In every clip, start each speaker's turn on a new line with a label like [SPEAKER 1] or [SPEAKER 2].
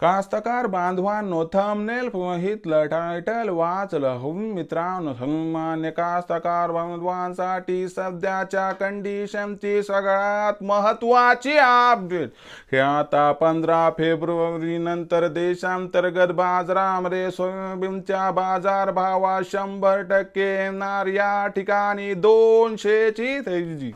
[SPEAKER 1] कास्तकार बांधवांनो थंबनेल बघितलं टायटल वाचलं हुम मित्रांनो सामान्य कास्तकार बांधवांसाठी सध्याच्या कंडिशनची सगळ्यात महत्वाची अपडेट हे आता पंधरा फेब्रुवारी नंतर देशांतर्गत बाजारामध्ये सोयाबीनच्या बाजार भावात शंभर टक्के येणार. या ठिकाणी दोनशेची थैजी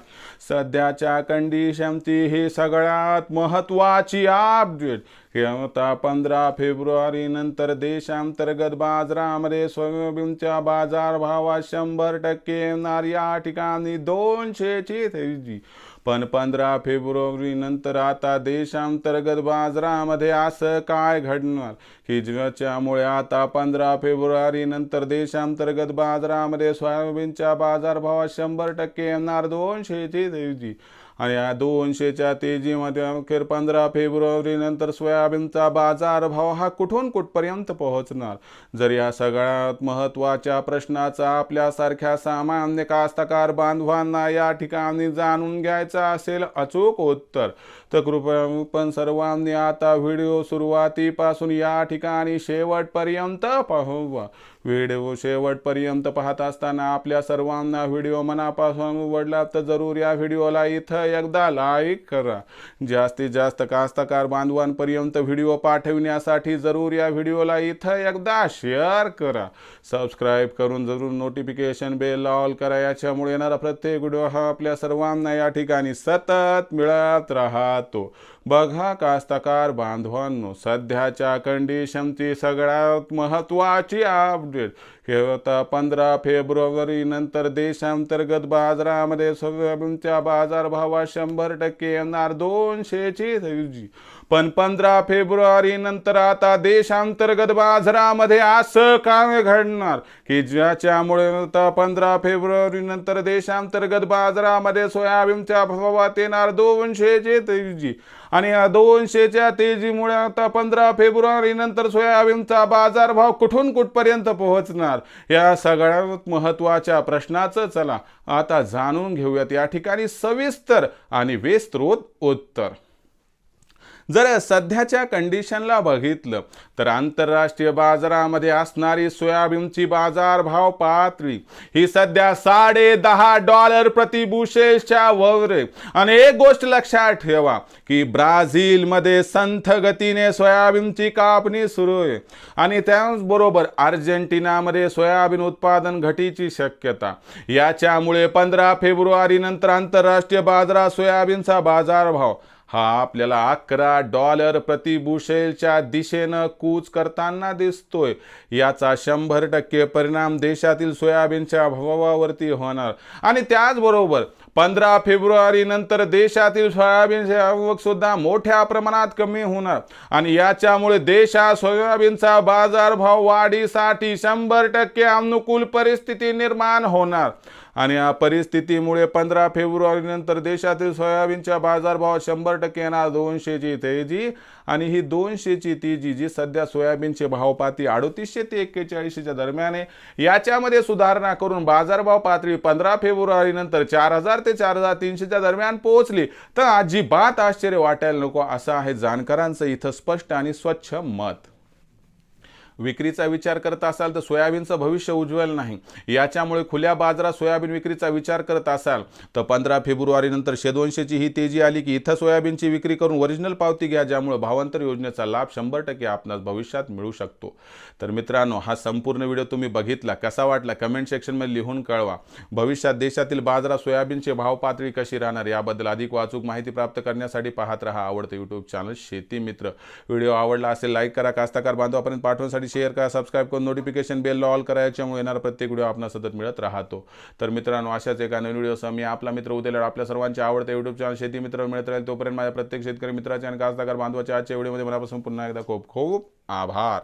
[SPEAKER 1] सध्याच्या कंडिशनची ही सगळ्यात महत्वाची अपडेट हे आता पंधरा फेब्रुवारी नंतर देशांतर्गत बाजारामध्ये सोयाबीनच्या बाजार भावात शंभर टक्के येणार. या ठिकाणी दोनशेची तेजी पण पंधरा फेब्रुवारी नंतर आता देशांतर्गत बाजारामध्ये असं काय घडणार? हिजव्याच्यामुळे आता पंधरा फेब्रुवारी नंतर देशांतर्गत बाजारामध्ये सोयाबीनच्या बाजारभावात शंभर टक्के येणार दोनशेची तेजी आणि या दोनशेच्या तेजीमध्ये अखेर पंधरा फेब्रुवारी नंतर सोयाबीनचा बाजारभाव हा कुठून कुठपर्यंत पोहोचणार? जर या सगळ्यात महत्त्वाच्या प्रश्नाचा आपल्यासारख्या सामान्य कास्तकार बांधवांना या ठिकाणी जाणून घ्यायचं असेल अचूक उत्तर तर कृपया पण सर्वांनी आता व्हिडिओ सुरुवातीपासून या ठिकाणी शेवटपर्यंत पाहावा. व्हिडिओ शेवटपर्यंत पाहत असताना आपल्या सर्वांना व्हिडिओ मनापासून आवडला तर जरूर या व्हिडिओला इथं एकदा लाईक करा. जास्तीत जास्त कास्तकार बांधवांपर्यंत व्हिडिओ पाठविण्यासाठी जरूर या व्हिडिओला इथं एकदा शेअर करा. सबस्क्राईब करून जरूर नोटिफिकेशन बेल ऑल करा. याच्यामुळे येणारा प्रत्येक व्हिडिओ हा आपल्या सर्वांना या ठिकाणी सतत मिळत राहतो. बघा कास्तकार बांधवांनो सध्याच्या कंडिशनची सगळ्यात महत्त्वाची अपडेट हे होता पंधरा फेब्रुवारी नंतर देशांतर्गत बाजारामध्ये सोयाबीनच्या बाजारभावात शंभर टक्के येणार दोनशेची तेजी पण पंधरा फेब्रुवारी नंतर आता देशांतर्गत बाजारामध्ये असं काम घडणार की ज्याच्यामुळे आता पंधरा फेब्रुवारी नंतर देशांतर्गत बाजारामध्ये सोयाबीनच्या भावात येणार दोनशेचे तेजी आणि या दोनशेच्या तेजीमुळे आता पंधरा फेब्रुवारी नंतर सोयाबीनचा बाजारभाव कुठून कुठपर्यंत पोहोचणार? या सगळ्यात महत्त्वाच्या प्रश्नाचं चला आता जाणून घेऊयात. या ठिकाणी सविस्तर आणि वेस्त्रोत उत्तर. जर सध्याच्या कंडिशनला बघितलं तर आंतरराष्ट्रीय बाजारामध्ये असणारी सोयाबीनची बाजारभाव पातळी ही सध्या साडे दहा डॉलर प्रति बुशेसच्या वर आणि एक गोष्ट लक्षात ठेवा की ब्राझीलमध्ये संथ गतीने सोयाबीनची कापणी सुरू आहे. आणि त्याचबरोबर अर्जेंटिनामध्ये सोयाबीन उत्पादन घटीची शक्यता. याच्यामुळे पंधरा फेब्रुवारी नंतर आंतरराष्ट्रीय बाजारात सोयाबीनचा बाजारभाव हा आपल्याला अकरा डॉलर प्रतिबुशेलच्या दिशेनं कूच करताना दिसतोय. याचा शंभर टक्के परिणाम देशातील सोयाबीनच्या भावावरती होणार. आणि त्याचबरोबर पंधरा फेब्रुवारी नंतर देशातील सोयाबीनचे आवक सुद्धा मोठ्या प्रमाणात कमी होणार. आणि याच्यामुळे देशात सोयाबीनचा बाजारभाव वाढीसाठी शंभर टक्के अनुकूल परिस्थिती निर्माण होणार. आणि या परिस्थितीमुळे पंधरा फेब्रुवारी नंतर देशातील सोयाबीनच्या बाजारभावात शंभर टक्के येणार दोनशेची तेजी. आणि ही दोनशेची तेजी जी सध्या सोयाबीनचे भाव पाती अडोतीसशे ते एक्केचाळीसशेच्या दरम्यान आहे. याच्यामध्ये सुधारणा करून बाजारभाव पातळी पंधरा फेब्रुवारी नंतर चार हजार ते चार हजार तीनशेच्या दरम्यान पोहोचली. तर अजिबात आश्चर्य वाटायला नको असं आहे जाणकारांचं इथं स्पष्ट आणि स्वच्छ मत. विक्रीचा विचार करत असाल तर सोयाबीनचं भविष्य उज्ज्वल नाही. याच्यामुळे खुल्या बाजारात सोयाबीन विक्रीचा विचार करत असाल तर पंधरा फेब्रुवारी नंतर ही तेजी आली की इथं सोयाबीनची विक्री करून ओरिजिनल पावती घ्या ज्यामुळे भावांतर योजनेचा लाभ शंभर टक्के आपणास भविष्यात मिळू शकतो. तर मित्रांनो हा संपूर्ण व्हिडिओ तुम्ही बघितला कसा वाटला कमेंट सेक्शनमध्ये लिहून कळवा. भविष्यात देशातील बाजारात सोयाबीनचे भाव पातळी कशी राहणार याबद्दल अधिक वाचूक माहिती प्राप्त करण्यासाठी पाहत राहा आवडतं यूट्यूब चॅनल शेती मित्र. व्हिडिओ आवडला असेल लाईक करा. कास्ताकार बांधवापर्यंत पाठवण्यासाठी शेअर करा सबस्क्राईब करून नोटिफिकेशन बेलला ऑल करा याच्यामुळे येणारा प्रत्येक व्हिडिओ आपला सतत मिळत राहतो. तर मित्रांनो अशाच एका नवीन व्हिडिओसह मी आपला मित्र उद्याला आपल्या सर्वांच्या आवडते युट्यूब चॅनल शेती मित्र मिळत राहील तोपर्यंत माझ्या प्रत्येक शेतकरी मित्राचे आणि खासदार बांधवाच्या आजच्या व्हिडिओमध्ये मनापासून पुन्हा एकदा खूप खूप आभार.